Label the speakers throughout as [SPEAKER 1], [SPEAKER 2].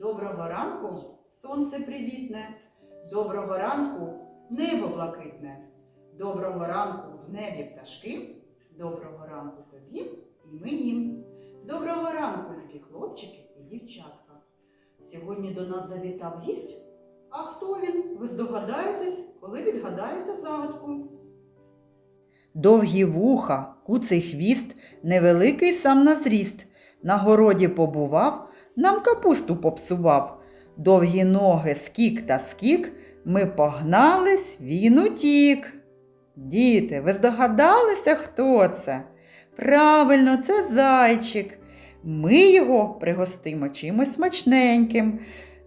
[SPEAKER 1] Доброго ранку, сонце привітне. Доброго ранку, небо блакитне. Доброго ранку в небі пташки. Доброго ранку тобі і мені. Доброго ранку, любі хлопчики і дівчатка. Сьогодні до нас завітав гість. А хто він? Ви здогадаєтесь, коли відгадаєте загадку. Довгі вуха, куций хвіст, невеликий сам на зріст. На городі побував, нам капусту попсував. Довгі ноги скік та скік, ми погнались, він утік. Діти, ви здогадалися, хто це? Правильно, це зайчик. Ми його пригостимо чимось смачненьким.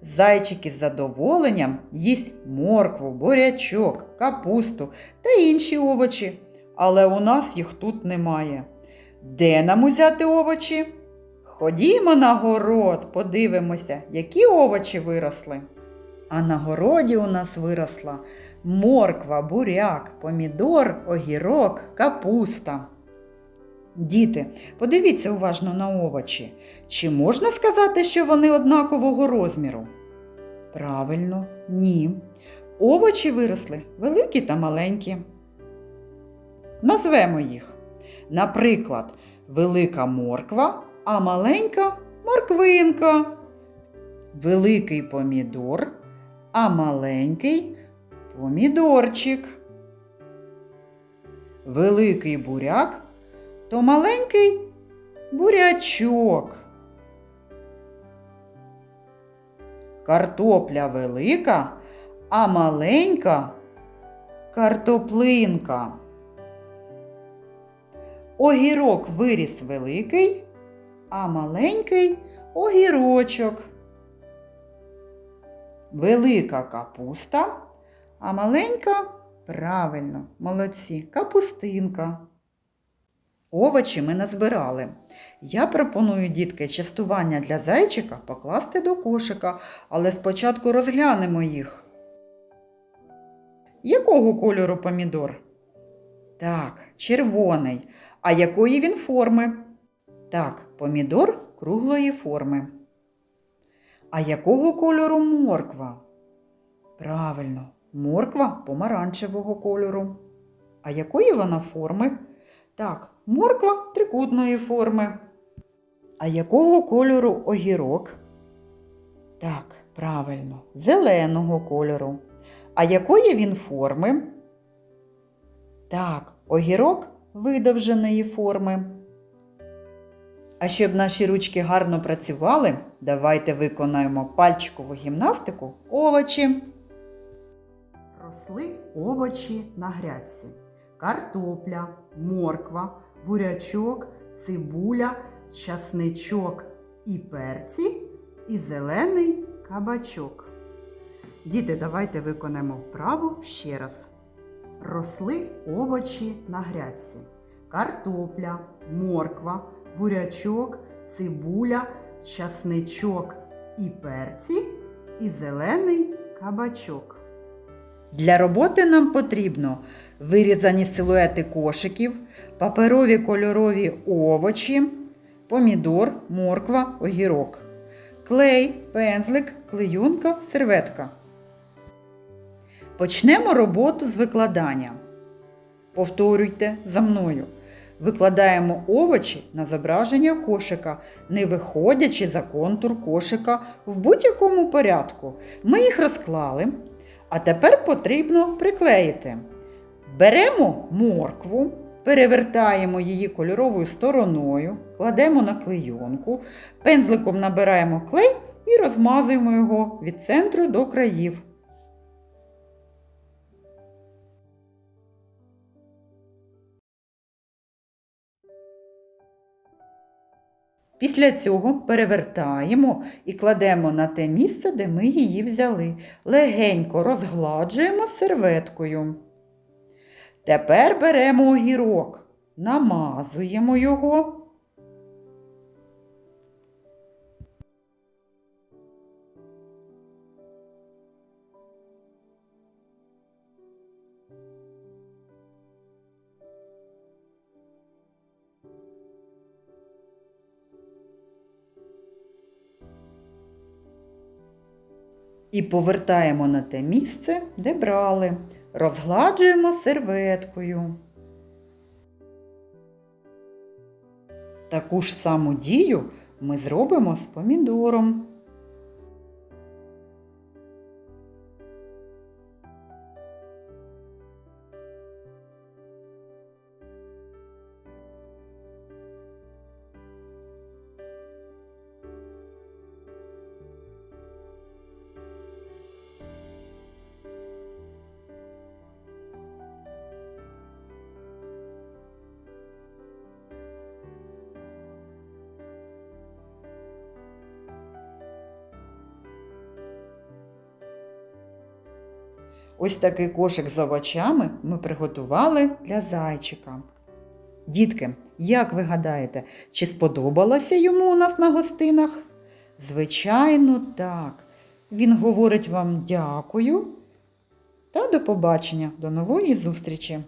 [SPEAKER 1] Зайчик із задоволенням їсть моркву, бурячок, капусту та інші овочі. Але у нас їх тут немає. Де нам узяти овочі? Ходімо на город, подивимося, які овочі виросли. А на городі у нас виросла морква, буряк, помідор, огірок, капуста. Діти, подивіться уважно на овочі. Чи можна сказати, що вони однакового розміру? Правильно, ні. Овочі виросли великі та маленькі. Назвемо їх. Наприклад, велика морква, а маленька морквинка. Великий помідор, а маленький помідорчик. Великий буряк, то маленький бурячок. Картопля велика, а маленька картоплинка. Огірок виріс великий, а маленький огірочок. Велика капуста, а маленька правильно, молодці, капустинка. Овочі ми назбирали. Я пропоную, дітки, частування для зайчика покласти до кошика, але спочатку розглянемо їх. Якого кольору помідор? Так, червоний. А якої він форми? Так, помідор круглої форми. А якого кольору морква? Правильно, морква помаранчевого кольору. А якої вона форми? Так, морква трикутної форми. А якого кольору огірок? Так, правильно, зеленого кольору. А якої він форми? Так, огірок видовженої форми. А щоб наші ручки гарно працювали, давайте виконаємо пальчикову гімнастику овочі. Росли овочі на грядці. Картопля, морква, бурячок, цибуля, часничок і перці, і зелений кабачок. Діти, давайте виконаємо вправу ще раз. Росли овочі на грядці. Картопля, морква, бурячок, цибуля, часничок і перці, і зелений кабачок. Для роботи нам потрібно вирізані силуети кошиків, паперові кольорові овочі, помідор, морква, огірок, клей, пензлик, клеюнка, серветка. Почнемо роботу з викладання. Повторюйте за мною. Викладаємо овочі на зображення кошика, не виходячи за контур кошика в будь-якому порядку. Ми їх розклали, а тепер потрібно приклеїти. Беремо моркву, перевертаємо її кольоровою стороною, кладемо на клейонку, пензликом набираємо клей і розмазуємо його від центру до країв. Після цього перевертаємо і кладемо на те місце, де ми її взяли. Легенько розгладжуємо серветкою. Тепер беремо огірок, намазуємо його. І повертаємо на те місце, де брали. Розгладжуємо серветкою. Таку ж саму дію ми зробимо з помідором. Ось такий кошик з овочами ми приготували для зайчика. Дітки, як ви гадаєте, чи сподобалося йому у нас на гостинах? Звичайно, так. Він говорить вам дякую та до побачення, до нової зустрічі!